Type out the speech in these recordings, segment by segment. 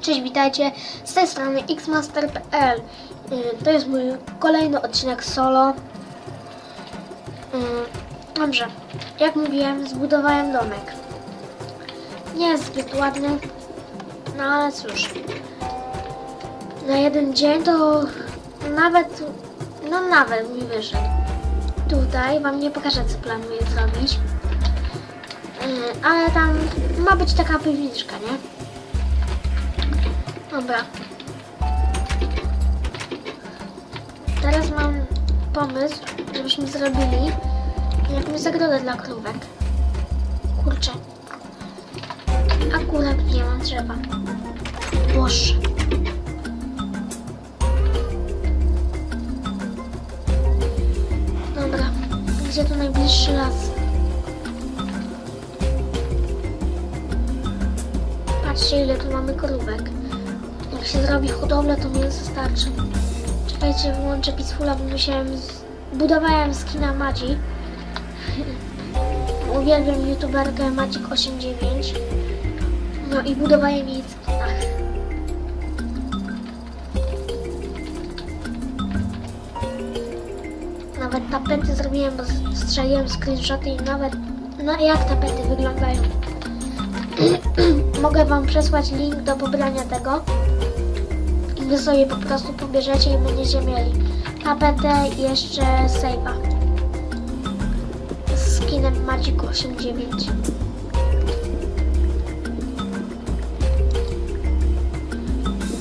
Cześć, witajcie z tej strony xmaster.pl Y, To jest mój kolejny odcinek solo. Y, Dobrze, jak mówiłem, zbudowałem domek. Nie jest zbyt ładny, no ale cóż. Na jeden dzień to nawet, no nawet mi wyszedł. Tutaj wam nie pokażę, co planuję zrobić. Y, Ale tam ma być taka piwniczka, nie? Dobra. Teraz mam pomysł, żebyśmy zrobili jakąś zagrodę dla krówek. Kurczę. Akurat nie mam drzewa. Boże. Gdzie tu najbliższy las? Patrzcie ile tu mamy krówek. Jak się zrobi hodowlę, to mięso starczy. Czekajcie, wyłączę Peacefula, bo musiałem... Z... Budowałem skina Madzi. Uwielbiam youtuberkę Macik89. No i budowałem jej tapety zrobiłem, bo strzeliłem screenshoty i nawet... No jak tapety wyglądają. Mogę Wam przesłać link do pobrania tego. I Wy sobie po prostu pobierzecie i będziecie mieli tapetę i jeszcze save'a. Z skinem Magic 89.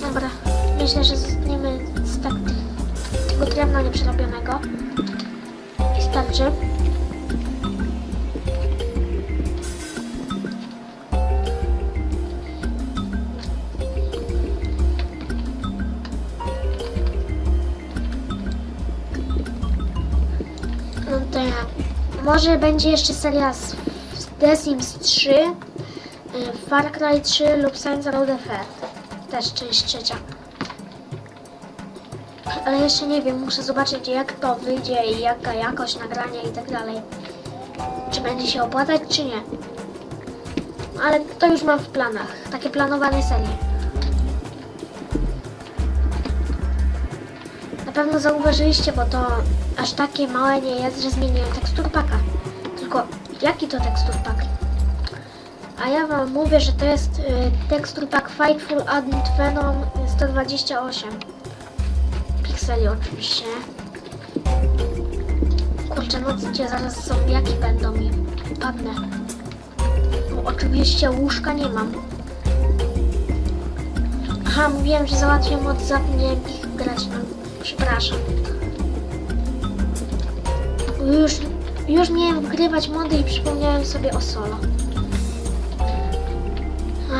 Dobra, myślę, że zniemy z tak tego drewna nieprzerobionego. I starczy. No to ja. Może będzie jeszcze seria z, The Sims 3, y, Far Cry 3 lub Saints Row the Fair. Też część trzecia. Ale jeszcze nie wiem, muszę zobaczyć jak to wyjdzie i jaka jakość nagrania i tak dalej. Czy będzie się opłacać, czy nie. Ale to już mam w planach. Takie planowane serie. Na pewno zauważyliście, bo to aż takie małe nie jest, że zmieniłem teksturpaka. Tylko jaki to teksturpak? A ja wam mówię, że to jest y, teksturpak Fightful Adult Venom 128. Pikseli oczywiście. Kurczę, no gdzie zaraz zombiaki będą i padnę. No, oczywiście łóżka nie mam. Aha, mówiłem, że załatwię mod, zapomniałem ich grać. No, przepraszam. Już, już miałem wgrywać mody i przypomniałem sobie o solo.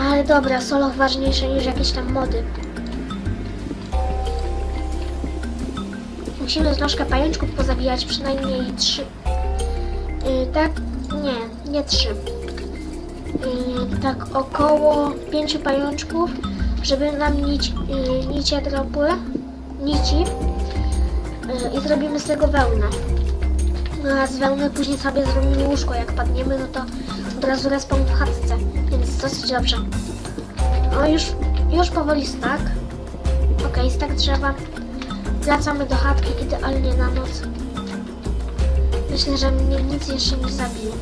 Ale dobra, solo ważniejsze niż jakieś tam mody. Musimy troszkę pajączków pozabijać, przynajmniej trzy. Yy, tak? Nie, nie trzy. Yy, tak około pięciu pajączków, żeby nam nić, yy, nicie dropły, nici yy, i zrobimy z tego wełnę. No a z wełny później sobie zrobimy łóżko, jak padniemy, no to od razu respawn w chatce, więc dosyć dobrze. No już, już powoli stak. Okej, stak drzewa. Wracamy do chatki idealnie na noc. Myślę, że mnie nic jeszcze nie zabije.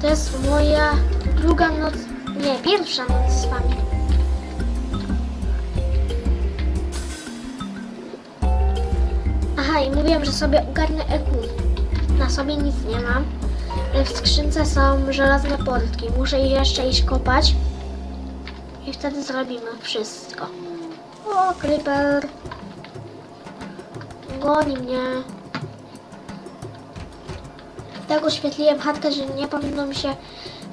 To jest moja druga noc, nie, pierwsza noc z wami. Aha, i mówiłem, że sobie ogarnę EQ. Na sobie nic nie mam. W skrzynce są żelazne portki. Muszę jeszcze iść kopać. I wtedy zrobimy wszystko. O, creeper. Goni mnie. Tak oświetliłem chatkę, że nie powinno mi się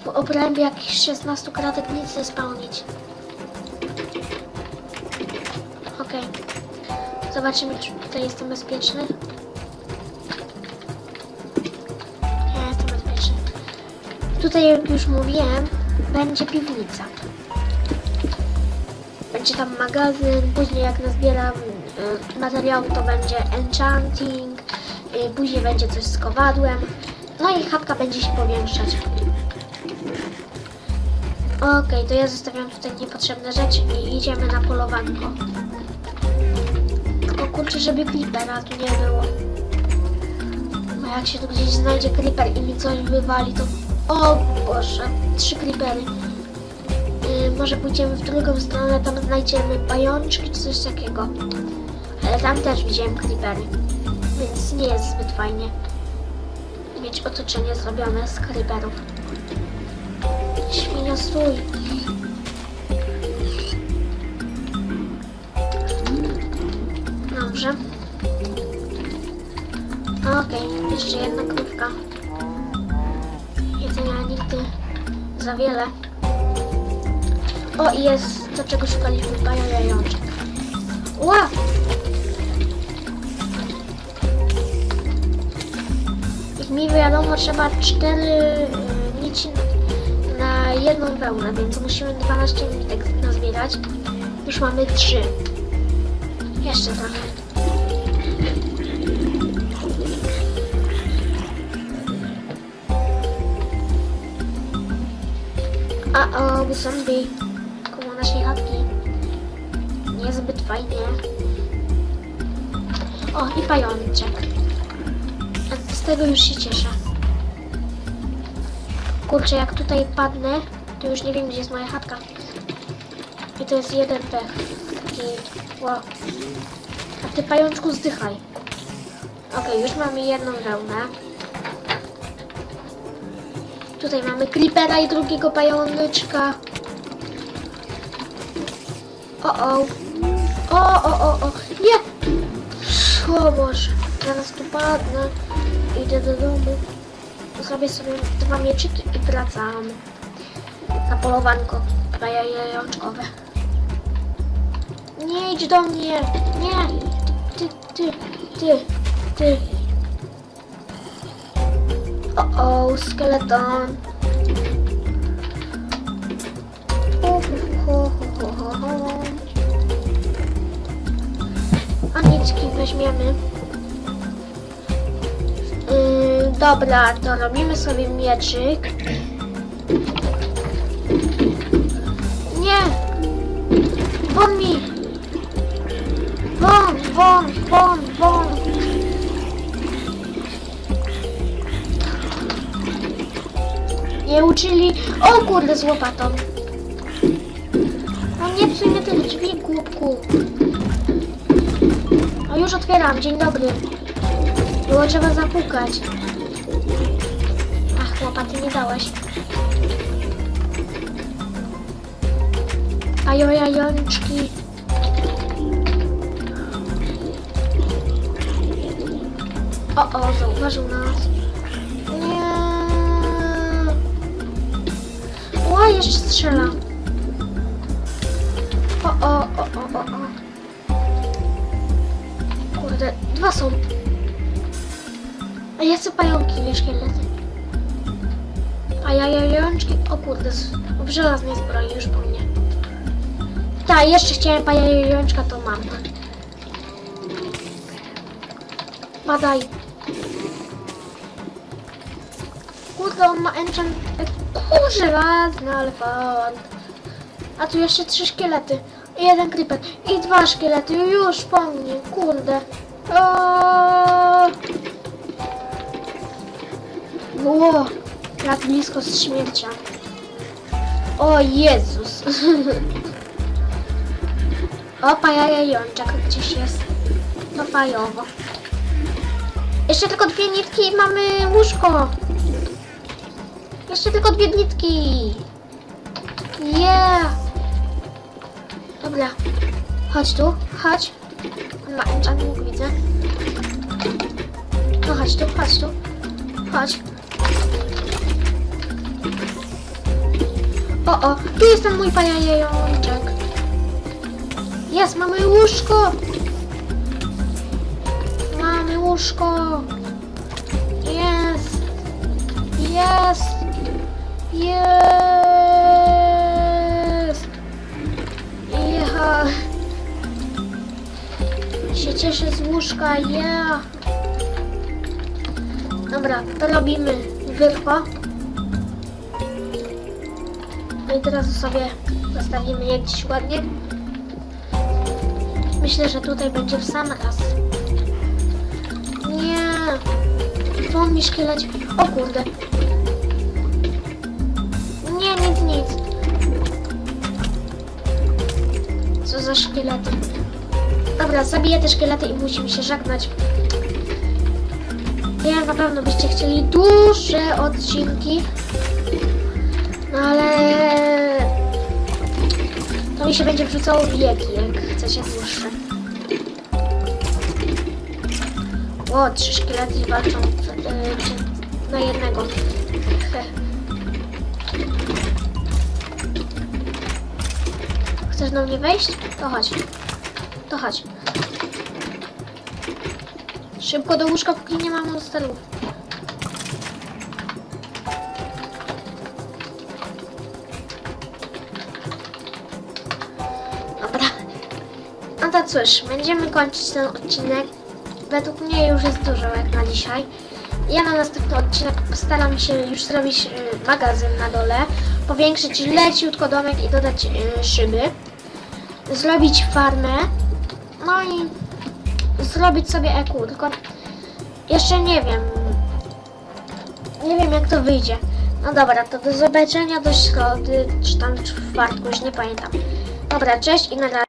w obrębie jakichś 16 kratek nic spełnić. Okej. Zobaczymy, czy tutaj jestem bezpieczny. Ja jestem bezpieczny. Tutaj, jak już mówiłem, będzie piwnica. Będzie tam magazyn, później jak nazbieram y, to będzie enchanting, y, później będzie coś z kowadłem, no i chatka będzie się powiększać. Okej, to ja zostawiam tutaj niepotrzebne rzeczy i idziemy na polowanko. Tylko kurczę, żeby creepera tu nie było. Bo jak się tu gdzieś znajdzie creeper i mi coś wywali, to... O Boże, trzy creepery. Może pójdziemy w drugą stronę, tam znajdziemy pajączki czy coś takiego. Ale tam też widziałem creepery. Więc nie jest zbyt fajnie mieć otoczenie zrobione z creeperów. Świnia, stój. Dobrze. Okej, jeszcze jedna krówka. Jedzenia nigdy za wiele. O, i jest to, czego szukaliśmy, bajajączek. Ła! Jak mi wiadomo, trzeba cztery y, nici na jedną wełnę, więc musimy 12 nitek nazbierać. Już mamy 3. Jeszcze trochę. O, zombie naszej chatki. Niezbyt fajnie. O, i pajączek. Z tego już się cieszę. Kurczę, jak tutaj padnę, to już nie wiem, gdzie jest moja chatka. I to jest jeden pech. Taki, wow. A ty pajączku zdychaj. Okej, już mamy jedną wełnę. Tutaj mamy creepera i drugiego pajączka. O, o. O, o, o, o. Nie! O zaraz tu padnę. Idę do domu. Zrobię sobie dwa mieczyki i wracam na polowanko jajączkowe. Nie idź do mnie! Nie! Ty, ty, ty, ty. O, o, skeleton. Hu, hu, hu, hu, hu. A niczki weźmiemy. Yy, dobra, to robimy sobie mieczyk. Nie! Won mi! Won, won, won, won! Nie uczyli... O kurde, z łopatą! Nie psuj mnie tych drzwi, głupku! No już otwieram, dzień dobry. Było trzeba zapukać. Ach, łopaty nie dałeś. Ajojajonczki. O, o, zauważył nas. Nie. O, jeszcze strzela. Pająki, szkielety. A ja jajączki. O kurde, w żelaznej zbroi już po mnie. Tak, jeszcze chciałem pajączka, to mam. Badaj. Kurde, on ma enchant... Kurde, żelazny elefant. A tu jeszcze trzy szkielety. Jeden creeper. I dwa szkielety. Już po mnie. Kurde. O! Ło, jak blisko z śmiercią. O Jezus. o, pajajonczek gdzieś jest. To fajowo. Jeszcze tylko dwie nitki i mamy łóżko. Jeszcze tylko dwie nitki. Yeah. Dobra. Chodź tu, chodź. On ma enchantment, widzę. No chodź tu, chodź tu. Chodź. O, o, tu jest ten mój pajajonczek. Jest, mamy łóżko. Mamy łóżko. Jest. Jest. Jest. Ja. się cieszę z łóżka, yeah. Dobra, to robimy wyrko. No i teraz sobie zostawimy je gdzieś ładnie. Myślę, że tutaj będzie w sam raz. Nie. Won mi szkieleć. O kurde. Nie, nic, nic. Co za szkielety. Dobra, zabiję te szkielety i musimy się żegnać. Wiem, na pewno byście chcieli dłuższe odcinki. No ale... To mi się będzie wrzucało wieki, jak chcecie dłuższe. O, trzy szkielety walczą e, na jednego. He. Chcesz do mnie wejść? To chodź. To chodź. Szybko do łóżka, póki nie mam monsterów. Dobra. No to cóż, będziemy kończyć ten odcinek. Według mnie już jest dużo jak na dzisiaj. Ja na następny odcinek postaram się już zrobić y, magazyn na dole, powiększyć leciutko domek i dodać y, szyby, zrobić farmę, no i zrobić sobie EQ, tylko jeszcze nie wiem, nie wiem jak to wyjdzie. No dobra, to do zobaczenia do środy, czy tam czwartku, już nie pamiętam. Dobra, cześć i na razie.